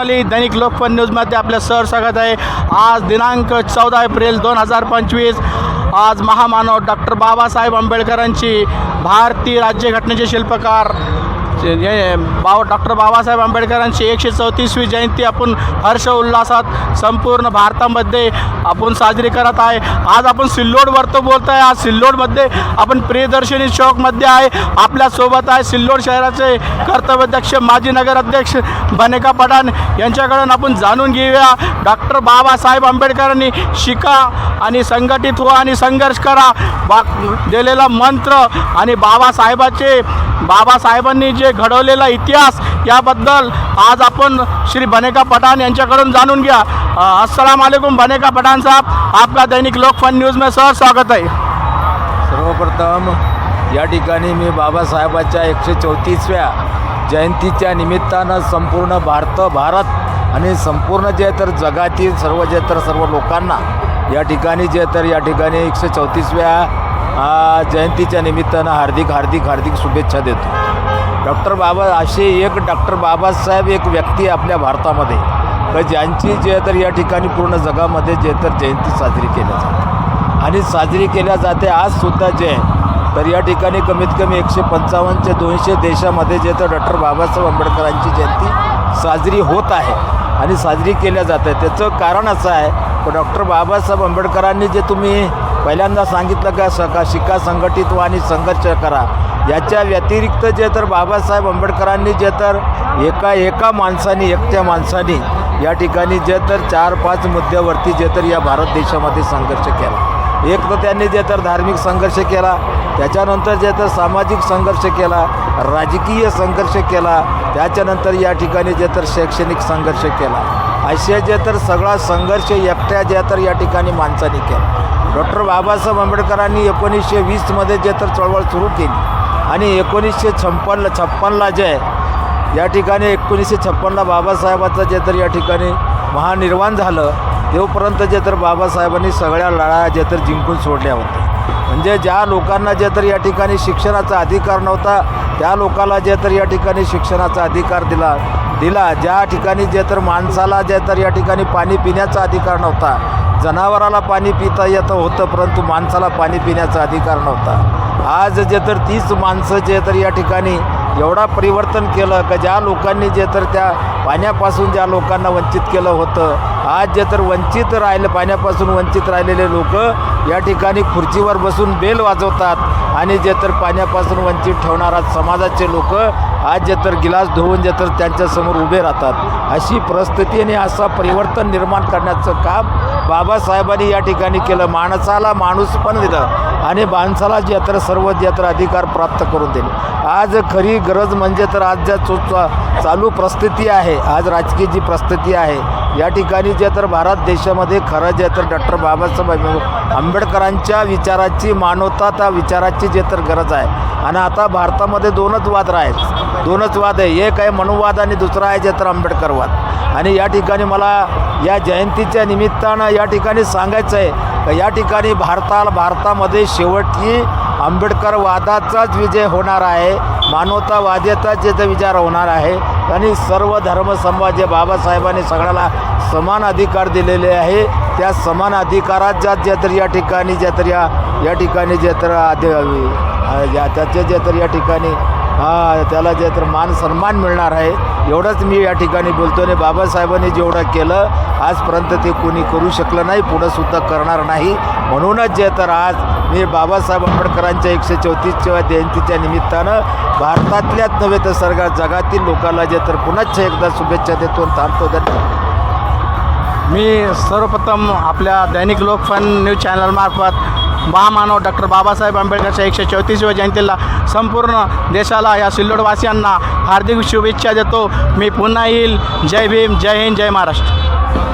प्रणाली दैनिक लोकपन न्यूजमध्ये आपल्या सर स्वागत आहे. आज दिनांक चौदा एप्रिल दोन हजार पंचवीस आज महामानव डॉक्टर बाबासाहेब आंबेडकरांची भारतीय राज्यघटनेचे शिल्पकार बाबा डॉक्टर बाबासाहेब आंबेडकरांची एकशे चौतीसवी जयंती आपण हर्ष उल्हासात संपूर्ण भारतामध्ये आपण साजरी करत आहे. आज आपण सिल्लोडवरतो बोलत आहे आज सिल्लोडमध्ये आपण प्रियदर्शनी चौकमध्ये आहे. आपल्यासोबत आहे सिल्लोड शहराचे कर्तव्याध्यक्ष माजी नगराध्यक्ष बनेका पठाण. यांच्याकडून आपण जाणून घेऊया. डॉक्टर बाबासाहेब आंबेडकरांनी शिका आणि संघटित व्हा आणि संघर्ष करा. बा दिलेला मंत्र आणि बाबासाहेबाचे बाबासाहेबांनी जे घडवलेला इतिहास याबद्दल आज आपण श्री बनेका पठाण यांच्याकडून जाणून घ्या. अस्सलाम वालेकुम बनेका पठाण साहब. आपका दैनिक लोकफन न्यूज़ में सर स्वागत आहे. सर्वप्रथम या ठिकाणी मी बाबासाहेबाच्या एकशे चौतीसव्या जयंतीच्या निमित्तानं संपूर्ण भारत भारत आणि संपूर्ण जे तर जगातील सर्व जे तर सर्व लोकांना या ठिकाणी जे तर या ठिकाणी एकशे चौतीसव्या हा जयंतीच्या निमित्तानं हार्दिक हार्दिक हार्दिक शुभेच्छा देतो. डॉक्टर बाबा असे एक डॉक्टर बाबासाहेब एक व्यक्ती आपल्या भारतामध्ये. तर ज्यांची जे तर या ठिकाणी पूर्ण जगामध्ये जे तर जयंती साजरी केल्या जाते. आणि साजरी केल्या जाते आजसुद्धा जे तर या ठिकाणी कमीत कमी एकशे पंचावन्नच्या दोनशे देशामध्ये जे तर डॉक्टर बाबासाहेब आंबेडकरांची जयंती साजरी होत आहे आणि साजरी केल्या जात आहे. त्याचं कारण असं आहे की डॉक्टर बाबासाहेब आंबेडकरांनी जे तुम्ही पहिल्यांदा सांगितलं का सका शिका संघटित व्हा आणि संघर्ष करा. याच्या व्यतिरिक्त जे तर बाबासाहेब आंबेडकरांनी जे तर एका एका माणसाने एकट्या माणसाने या ठिकाणी जे तर चार पाच मुद्द्यावरती जे तर या भारत देशामध्ये संघर्ष केला. एक तर त्यांनी जे तर धार्मिक संघर्ष केला त्याच्यानंतर जे तर सामाजिक संघर्ष केला राजकीय संघर्ष केला त्याच्यानंतर या ठिकाणी जे तर शैक्षणिक संघर्ष केला. असे जे तर सगळा संघर्ष एकट्या जे तर या ठिकाणी माणसाने केला. डॉक्टर बाबासाहेब आंबेडकरांनी एकोणीसशे वीसमध्ये जे तर चळवळ सुरू केली आणि एकोणीसशे छप्पनला छप्पनला जे आहे या ठिकाणी एकोणीसशे छप्पनला बाबासाहेबाचं जे तर या ठिकाणी महानिर्वाण झालं तेवपर्यंत जे तर बाबासाहेबांनी सगळ्या लढाया जे तर जिंकून सोडल्या होत्या. म्हणजे ज्या लोकांना जे तर या ठिकाणी शिक्षणाचा अधिकार नव्हता त्या लोकांना जे तर या ठिकाणी शिक्षणाचा अधिकार दिला दिला. ज्या ठिकाणी जे तर माणसाला जे तर या ठिकाणी पाणी पिण्याचा अधिकार नव्हता जनावराला पाणी पिता येतं होतं परंतु माणसाला पाणी पिण्याचा अधिकार नव्हता. आज जे तर तीच माणसं जे तर या ठिकाणी एवढा परिवर्तन केलं का ज्या लोकांनी जे तर त्या पाण्यापासून ज्या लोकांना वंचित केलं होतं आज जे तर वंचित राहिलं पाण्यापासून वंचित राहिलेले लोक या ठिकाणी खुर्चीवर बसून बेल वाजवतात आणि जे तर पाण्यापासून वंचित ठेवणारा समाजाचे लोक आज जे तर गिलास धुवून जे तर त्यांच्यासमोर उभे राहतात. अशी परिस्थिती आणि असं परिवर्तन निर्माण करण्याचं काम बाबासाहेबांनी या ठिकाणी केलं. माणसाला माणूस पण दिलं आणि माणसाला जे तर सर्व जे तर अधिकार प्राप्त करून दिले. आज खरी गरज म्हणजे तर आज ज्या चो चा- चालू परिस्थिती आहे आज राजकीय जी परिस्थिती आहे या ठिकाणी जे तर भारत देशामध्ये खरं जे तर डॉक्टर बाबासाहेब आंबेडकरांच्या विचाराची मानवता त्या विचाराची जे तर गरज आहे. आणि आता भारतामध्ये दोनच वाद आहेत दोनच वाद आहे. एक आहे मनुवाद आणि दुसरा आहे जे तर आंबेडकरवाद आणि या ठिकाणी मला या जयंतीच्या निमित्तानं या ठिकाणी सांगायचं आहे या ठिकाणी भारताला भारतामध्ये शेवटची आंबेडकर आंबेडकरवादाचाच विजय होणार आहे मानवतावाद्याचा याचा विचार होणार आहे आणि सर्व धर्म जे बाबासाहेबांनी सगळ्याला समान अधिकार दिलेले आहे त्या समान अधिकारात ज्या जे तर या ठिकाणी जे तर या या ठिकाणी जे तर आधी या त्याचे जे तर या ठिकाणी हा त्याला जे तर मान सन्मान मिळणार आहे. एवढंच मी या ठिकाणी बोलतो आणि बाबासाहेबांनी जेवढं केलं आजपर्यंत ते कोणी करू शकलं नाही पुढंसुद्धा करणार नाही. म्हणूनच जे तर आज मी बाबासाहेब आंबेडकरांच्या एकशे चौतीसच्या जयंतीच्या निमित्तानं भारतातल्याच नव्हे तर सर्व जगातील लोकांना जे तर पुन्हाच एकदा शुभेच्छा देतो थांबतो. धन्यवाद. मी सर्वप्रथम आपल्या दैनिक लोकफन न्यूज चॅनलमार्फत महामानव डॉक्टर बाबासाहेब आंबेडकरच्या एकशे चौतीसव्या जयंतीला संपूर्ण देशाला या सिल्लोडवासियांना हार्दिक शुभेच्छा देतो. मी पुन्हा येईल. जय भीम जय हिंद जय महाराष्ट्र.